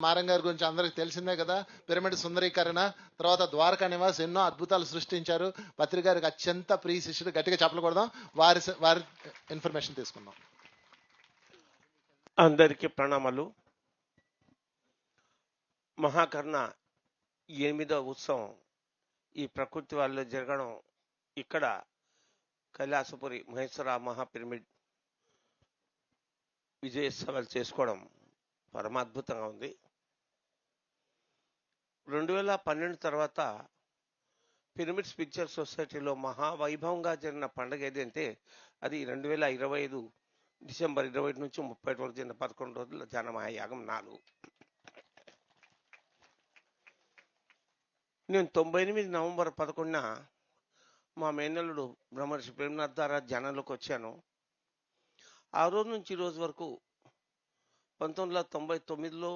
మారం గారి గురించి అందరికి తెలిసిందే కదా. పిరమిడ్ సుందరీకరణ తర్వాత ద్వారకా నివాస్ ఎన్నో అద్భుతాలు సృష్టించారు. పత్రిక గారికి అత్యంత ప్రియ శిష్యుడు. గట్టిగా చెప్పకూడదాం వారి వారి ఇన్ఫర్మేషన్ తీసుకుందాం. అందరికీ ప్రణామాలు. మహాకర్ణ ఎనిమిదో ఉత్సవం ఈ ప్రకృతి వాళ్ళలో జరగడం ఇక్కడ కైలాసపురి మహేశ్వర మహాపిరమిడ్ విజయోత్సవాలు చేసుకోవడం పరమాద్భుతంగా ఉంది. రెండు వేల పన్నెండు తర్వాత పిరమిడ్స్ పిక్చర్ సొసైటీలో మహావైభవంగా జరిగిన పండుగ ఏదంటే అది రెండు వేల ఇరవై ఐదు డిసెంబర్ ఇరవై నుంచి ముప్పై వరకు జరిగిన పదకొండు రోజుల జనమహాయాగం నాలుగు నేను తొంభై ఎనిమిది నవంబర్ పదకొండున మా మేనల్లుడు బ్రహ్మర్షి ప్రేమనాథ్ ద్వారా జనంలోకి వచ్చాను. ఆ రోజు నుంచి ఈ రోజు వరకు పంతొమ్మిది వందల తొంభై తొమ్మిదిలో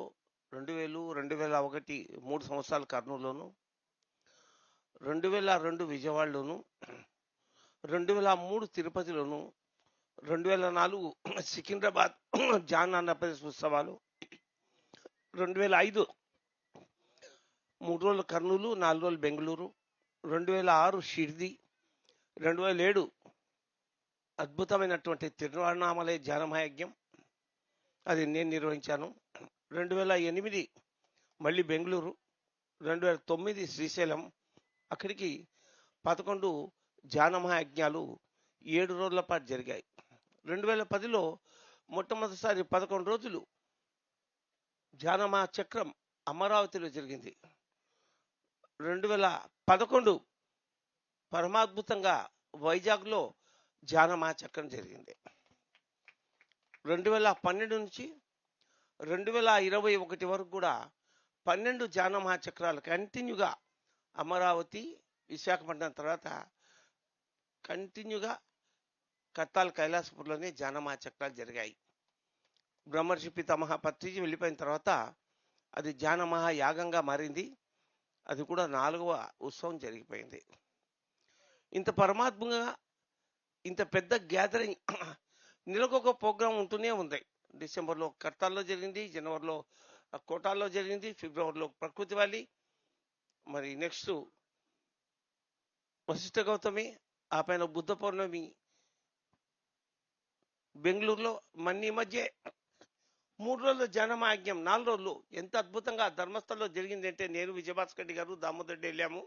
రెండు వేలు రెండు వేల ఒకటి మూడు సంవత్సరాలు కర్నూలులోను రెండు వేల రెండు విజయవాడలోను రెండు వేల మూడు తిరుపతిలోను రెండు వేల నాలుగు సికింద్రాబాద్ జాన్ ఆంధ్రప్రదేశ్ ఉత్సవాలు రెండు వేల ఐదు మూడు రోజులు కర్నూలు నాలుగు రోజులు బెంగళూరు రెండు వేల ఆరు షిర్ది రెండు వేల ఏడు అద్భుతమైనటువంటి తిరువణామలయ జానమయజ్ఞం అది నేను నిర్వహించాను. రెండు వేల ఎనిమిది మళ్ళీ బెంగళూరు రెండు వేల తొమ్మిది శ్రీశైలం. అక్కడికి పదకొండు ధ్యానమహాయజ్ఞాలు ఏడు రోజుల పాటు జరిగాయి. రెండు వేల పదిలో మొట్టమొదటిసారి పదకొండు రోజులు జానమహా చక్రం అమరావతిలో జరిగింది. రెండు వేల పదకొండు పరమాద్భుతంగా వైజాగ్లో జానమహా చక్రం జరిగింది. రెండు వేల పన్నెండు నుంచి రెండు వేల ఇరవై ఒకటి వరకు కూడా పన్నెండు జాన చక్రాలు కంటిన్యూగా అమరావతి విశాఖపట్నం తర్వాత కంటిన్యూగా కత్తాల్ కైలాసపూర్లోనే జాన చక్రాలు జరిగాయి. బ్రహ్మర్షి పితామహ పత్రిజీ వెళ్ళిపోయిన తర్వాత అది జాన యాగంగా మారింది. అది కూడా నాలుగవ ఉత్సవం జరిగిపోయింది. ఇంత పరమాత్మగా ఇంత పెద్ద గ్యాదరింగ్ నెలకొక ప్రోగ్రాం ఉంటూనే ఉంది. డిసెంబర్లో కర్తాల్లో జరిగింది జనవరిలో కోటాల్లో జరిగింది ఫిబ్రవరిలో ప్రకృతి వాలి మరి నెక్స్ట్ వశిష్ఠ గౌతమి ఆ పైన బుద్ధ పౌర్ణమి బెంగళూరులో మన్ని మధ్య మూడు రోజులు జనమాజ్ఞం నాలుగు రోజులు. ఎంత అద్భుతంగా ధర్మస్థలంలో జరిగిందంటే నేను విజయభాస్కర్ రెడ్డి గారు దామోదర్ రెడ్డి వెళ్ళాము.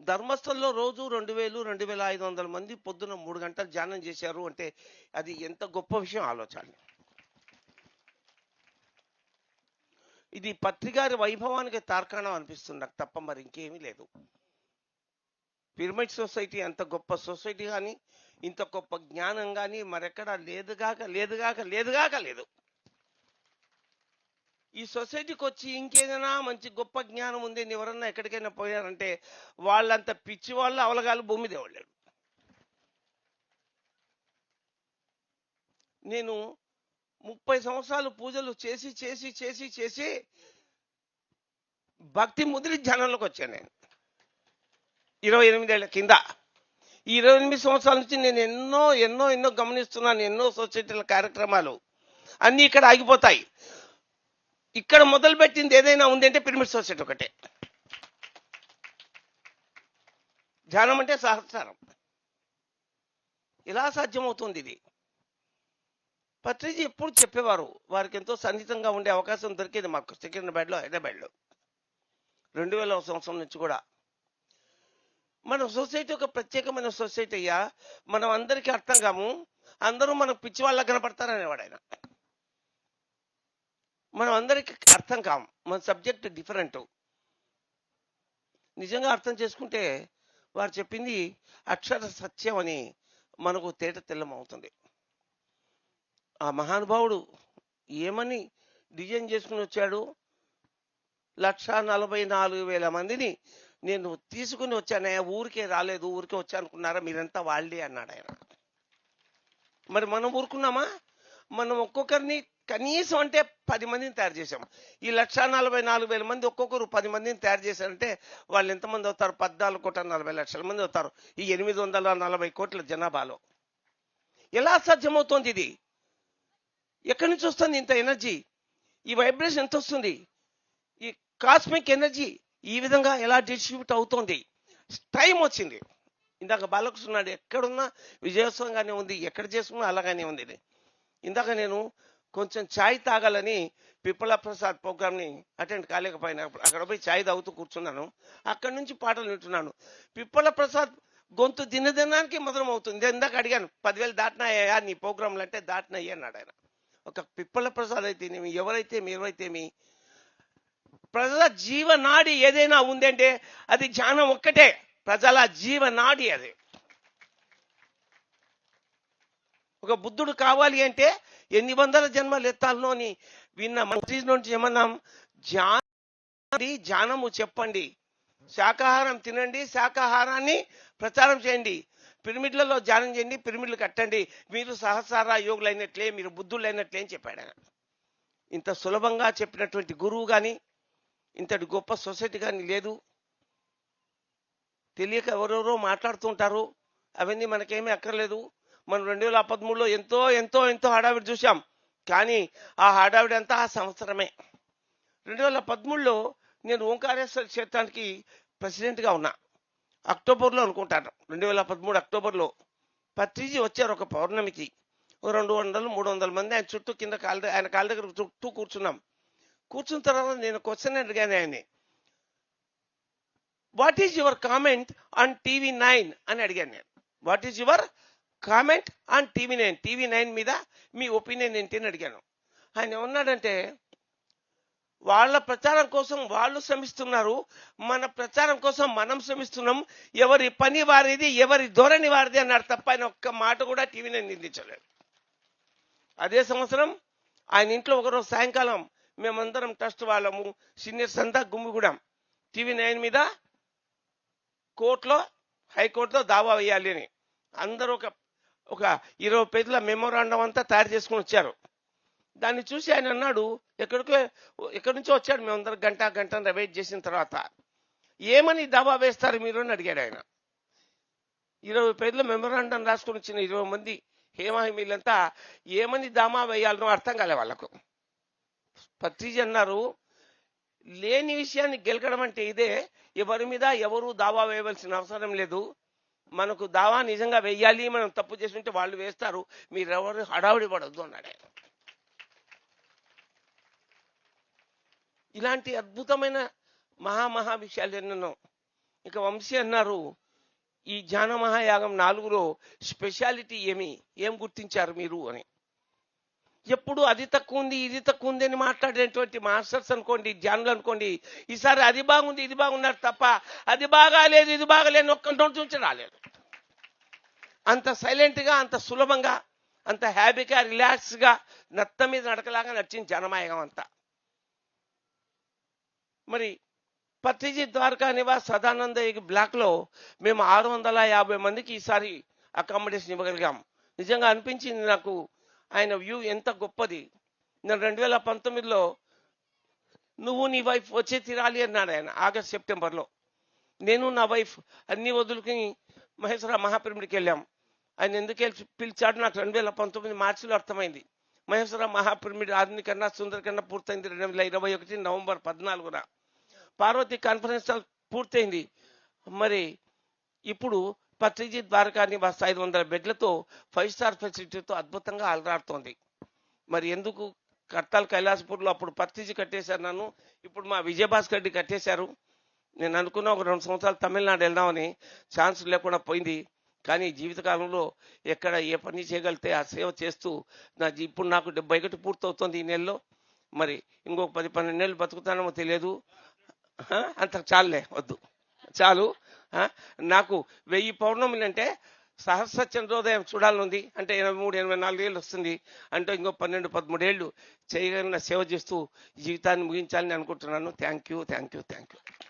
ధర్మస్థలంలో రోజు రెండు వేలు రెండు వేల ఐదు వందల మంది పొద్దున మూడు గంటలు ధ్యానం చేశారు అంటే అది ఎంత గొప్ప విషయం ఆలోచన. ఇది పత్రికారి వైభవానికి తార్కాణం అనిపిస్తుంది నాకు తప్ప మరి ఇంకేమీ లేదు. పిరమిడ్ సొసైటీ అంత గొప్ప సొసైటీ కానీ ఇంత గొప్ప జ్ఞానం కానీ మరెక్కడా లేదుగాక లేదుగాక లేదుగాక లేదు. ఈ సొసైటీకి వచ్చి ఇంకేదైనా మంచి గొప్ప జ్ఞానం ఉంది ఎవరన్నా ఎక్కడికైనా పోయారంటే వాళ్ళంత పిచ్చి వాళ్ళు అవలగాలు భూమి దేవుళ్ళాడు నేను ముప్పై సంవత్సరాలు పూజలు చేసి చేసి చేసి చేసి భక్తి ముదిరి ధ్యానంలోకి వచ్చాను నేను. ఇరవై ఎనిమిదేళ్ళ కింద. ఈ ఇరవై ఎనిమిది సంవత్సరాల నుంచి నేను ఎన్నో ఎన్నో ఎన్నో గమనిస్తున్నాను ఎన్నో సొసైటీల కార్యక్రమాలు. అన్నీ ఇక్కడ ఆగిపోతాయి. ఇక్కడ మొదలుపెట్టింది ఏదైనా ఉంది అంటే పిరమిడ్ సొసైటీ ఒకటే. ధ్యానం అంటే సహస్రం. ఇలా సాధ్యమవుతుంది ఇది. పత్రిజీ ఎప్పుడు చెప్పేవారు? వారికి ఎంతో సన్నిహితంగా ఉండే అవకాశం దొరికేది మాకు. సికింద్రాబాద్లో హైదరాబాద్లో రెండు వేల సంవత్సరం నుంచి కూడా. మన సొసైటీ ఒక ప్రత్యేకమైన సొసైటీ అయ్యా. మనం అందరికీ అర్థం కాము. అందరూ మనకు పిచ్చి వాళ్ళ కనపడతారనేవాడు ఆయన. మనం అందరికి అర్థం కాం. మన సబ్జెక్ట్ డిఫరెంట్. నిజంగా అర్థం చేసుకుంటే వారు చెప్పింది అక్షర సత్యం అని మనకు తేట తెల్లం అవుతుంది ఆ మహానుభావుడు ఏమని డిజైన్ చేసుకుని వచ్చాడు? లక్ష నలభై నాలుగు వేల మందిని నేను తీసుకుని వచ్చాను ఊరికే రాలేదు ఊరికే వచ్చా అనుకున్నారా మీరంతా వాళ్ళే అన్నాడు ఆయన మరి మనం ఊరుకున్నామా? మనం ఒక్కొక్కరిని కనీసం అంటే పది మందిని తయారు చేశాం ఈ లక్ష నలభై నాలుగు వేల మంది ఒక్కొక్కరు పది మందిని తయారు చేశారంటే వాళ్ళు ఎంతమంది అవుతారు? పద్నాలుగు కోట్ల నలభై లక్షల మంది అవుతారు. ఈ ఎనిమిది వందల నలభై కోట్ల జనాభాలో. ఎలా సాధ్యమవుతోంది ఇది? ఎక్కడి నుంచి వస్తుంది ఇంత ఎనర్జీ? ఈ వైబ్రేషన్ ఎంత వస్తుంది? ఈ కాస్మిక్ ఎనర్జీ ఈ విధంగా ఎలా డిస్ట్రిబ్యూట్ అవుతోంది? టైం వచ్చింది. ఇందాక బాలకృష్ణుడు ఎక్కడున్నా విజయోత్సవంగానే ఉంది ఎక్కడ చేసుకున్నా అలాగానే ఉంది. ఇది ఇందాక నేను కొంచెం ఛాయ్ తాగాలని పిప్పల ప్రసాద్ ప్రోగ్రామ్ని అటెండ్ కాలేకపోయినా అక్కడ పోయి ఛాయ్ తాగుతూ కూర్చున్నాను. అక్కడి నుంచి పాటలు వింటున్నాను. పిప్పల ప్రసాద్ గొంతు దినదినానికి మధురం అవుతుంది ఇందాక అడిగాను పదివేలు దాటినాయా నీ ప్రోగ్రాంలు అంటే దాటినాయి అన్నాడు ఆయన ఒక పిప్పల ప్రసాద్ అయితేనేమి ఎవరైతే ఎవరైతేమి ప్రజల జీవనాడి ఏదైనా ఉందంటే అది ధ్యానం ఒక్కటే. ప్రజల జీవనాడి అది. ఒక బుద్ధుడు కావాలి అంటే ఎన్ని వందల జన్మలు ఎత్తాలను అని విన్న మంత్రి నుంచి ఏమన్నాం? ధ్యానం ధ్యానము చెప్పండి. శాకాహారం తినండి శాకాహారాన్ని ప్రచారం చేయండి. పిరమిడ్లలో ధ్యానం చేయండి పిరమిడ్లు కట్టండి. మీరు సహస్ర యోగులు అయినట్లే మీరు బుద్ధులైనట్లే అని చెప్పాడు ఆయన. ఇంత సులభంగా చెప్పినటువంటి గురువు కానీ ఇంతటి గొప్ప సొసైటీ కానీ లేదు. తెలియక ఎవరెవరో మాట్లాడుతుంటారు అవన్నీ మనకేమీ అక్కర్లేదు. మనం రెండు వేల పదమూడులో ఎంతో ఎంతో ఎంతో హడావిడి చూసాం కానీ ఆ హడావిడి అంతా ఆ సంవత్సరమే. రెండు వేల పదమూడులో నేను ఓంకారేశ్వర క్షేత్రానికి ప్రెసిడెంట్గా ఉన్నా. అక్టోబర్లో అనుకుంటాను. రెండు వేల పదమూడు అక్టోబర్లో పత్రిజీ వచ్చారు ఒక పౌర్ణమికి. ఓ రెండు వందలు మూడు వందల మంది ఆయన చుట్టూ కింద కాళ్ళ ఆయన కాళ్ళ దగ్గర చుట్టూ కూర్చున్నాం. కూర్చున్న తర్వాత నేను క్వశ్చన్ అడిగాను ఆయన్ని. What is your comment on TV nine అని అడిగాను నేను. What is your comment on TV nine TV nine మీద మీ ఒపీనియన్ ఏంటి అని అడిగాను. ఆయన ఏమన్నాడంటే వాళ్ళ ప్రచారం కోసం వాళ్ళు శ్రమిస్తున్నారు మన ప్రచారం కోసం మనం శ్రమిస్తున్నాం ఎవరి పని వారిది ఎవరి ధోరణి వారిది అన్నారు తప్ప ఆయన ఒక్క మాట కూడా టీవీ నైన్ నిందించలేదు. అదే సంవత్సరం ఆయన ఇంట్లో ఒకరోజు సాయంకాలం మేమందరం ట్రస్ట్ వాళ్ళము సీనియర్స్ అంతా గుమ్మిగూడాం. టీవీ నైన్ మీద కోర్టులో హైకోర్టులో దావా వేయాలి అని. అందరూ ఒక ఒక ఇరవై పేజీల మెమోరాండం అంతా తయారు చేసుకుని వచ్చారు. దాన్ని చూసి ఆయన అన్నాడు ఎక్కడికో ఎక్కడి నుంచో వచ్చాడు మేమందరం గంట గంట వెయిట్ చేసిన తర్వాత. ఏమని దావా వేస్తారు మీరు? అని అడిగాడు ఆయన. ఇరవై పేర్ల మెమోరాండం రాసుకొని వచ్చిన ఇరవై మంది హేమాహిమీలంతా ఏమని దామా వేయాలనో అర్థం కాలే వాళ్ళకు. పత్రిజీ అన్నారు లేని విషయాన్ని గెలకడం అంటే ఇదే. ఎవరి మీద ఎవరు దావా వేయవలసిన అవసరం లేదు. మనకు దావా నిజంగా వెయ్యాలి మనం తప్పు చేస్తుంటే వాళ్ళు వేస్తారు మీరెవరు హడావుడి పడద్దు అన్నాడు. ఆయన ఇలాంటి అద్భుతమైన మహా మహా విషయాలు ఎన్నెన్నో. ఇక వంశీ అన్నారు ఈ జ్ఞాన మహాయాగం నాలుగులో స్పెషాలిటీ ఏమి? ఏం గుర్తించారు మీరు అని. ఎప్పుడు అది తక్కువ ఉంది ఇది తక్కువ ఉంది అని మాట్లాడేటువంటి మాస్టర్స్ అనుకోండి జ్ఞానులు అనుకోండి ఈసారి అది బాగుంది ఇది బాగున్నారు తప్ప అది బాగాలేదు ఇది బాగాలేదు ఒక్క నోటి నుంచి రాలేదు. అంత సైలెంట్గా అంత సులభంగా అంత హ్యాపీగా రిలాక్స్గా నత్త మీద నడకలాగా నడిచింది జనమాయగం అంతా. మరి పత్రిజీ ద్వారకా నివాస్ సదానంద బ్లాక్లో మేము ఆరు వందల యాభై మందికి ఈసారి అకామిడేషన్ ఇవ్వగలిగాం. నిజంగా అనిపించింది నాకు ఆయన వ్యూ ఎంత గొప్పది. నేను రెండు వేల పంతొమ్మిదిలో నువ్వు నీ వైఫ్ వచ్చే తీరాలి అన్నాడు ఆయన ఆగస్ట్ సెప్టెంబర్లో. నేను నా వైఫ్ అన్ని వదులుకుని మహేశ్వర మహాపిరమిడికి వెళ్ళాం. ఆయన ఎందుకు వెళ్ళి పిలిచాడు? నాకు రెండు వేల పంతొమ్మిది మార్చిలో అర్థమైంది. మహేశ్వర మహాపిరమిడ్ ఆధునిక కన్నా సుందర కన్నా పూర్తయింది రెండు వేల ఇరవై ఒకటి నవంబర్ పద్నాలుగున. పార్వతి కాన్ఫరెన్స్ హాల్ పూర్తయింది. మరి ఇప్పుడు పట్రీజీ ద్వారకా నివాస్ ఐదు వందల బెడ్లతో ఫైవ్ స్టార్ ఫెసిలిటీతో అద్భుతంగా అలరాడుతోంది మరి ఎందుకు కట్టాల కైలాసపూర్లో? అప్పుడు పత్రిజీ కట్టేశారు నన్ను. ఇప్పుడు మా విజయభాస్కర్ రెడ్డి కట్టేశారు. నేను అనుకున్న ఒక రెండు సంవత్సరాలు తమిళనాడు వెళ్దామని ఛాన్స్ లేకుండా పోయింది. కానీ జీవితకాలంలో ఎక్కడ ఏ పని చేయగలిగితే ఆ సేవ చేస్తూ నా ఇప్పుడు నాకు డెబ్బై ఒకటి పూర్తవుతుంది ఈ నెలలో. మరి ఇంకొక పది పన్నెండు నెలలు బతుకుతానేమో తెలియదు. అంత చాలులే వద్దు. చాలు. నాకు వెయ్యి పౌర్ణములు అంటే సహస్ర చంద్రోదయం చూడాలనుంది. అంటే ఎనభై మూడు ఎనభై నాలుగు ఏళ్ళు వస్తుంది. అంటే ఇంకో పన్నెండు పదమూడేళ్ళు చేయగలిగిన సేవ చేస్తూ జీవితాన్ని ముగించాలని అనుకుంటున్నాను. Thank you thank you thank you